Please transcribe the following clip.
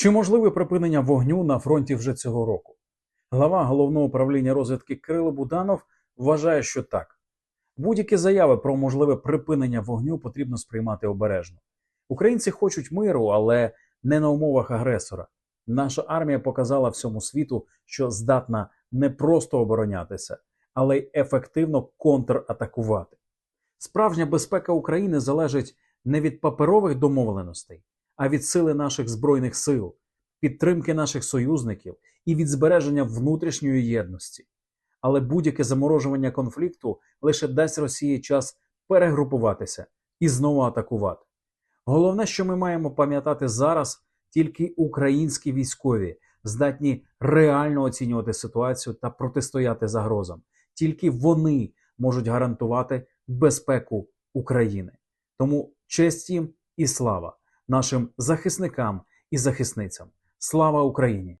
Чи можливе припинення вогню на фронті вже цього року? Глава головного управління розвідки Кирило Буданов вважає, що так. Будь-які заяви про можливе припинення вогню потрібно сприймати обережно. Українці хочуть миру, але не на умовах агресора. Наша армія показала всьому світу, що здатна не просто оборонятися, але й ефективно контратакувати. Справжня безпека України залежить не від паперових домовленостей, а від сили наших збройних сил, підтримки наших союзників і від збереження внутрішньої єдності. Але будь-яке заморожування конфлікту лише дасть Росії час перегрупуватися і знову атакувати. Головне, що ми маємо пам'ятати зараз, тільки українські військові здатні реально оцінювати ситуацію та протистояти загрозам. Тільки вони можуть гарантувати безпеку України. Тому честь їм і слава нашим захисникам і захисницям. Слава Україні!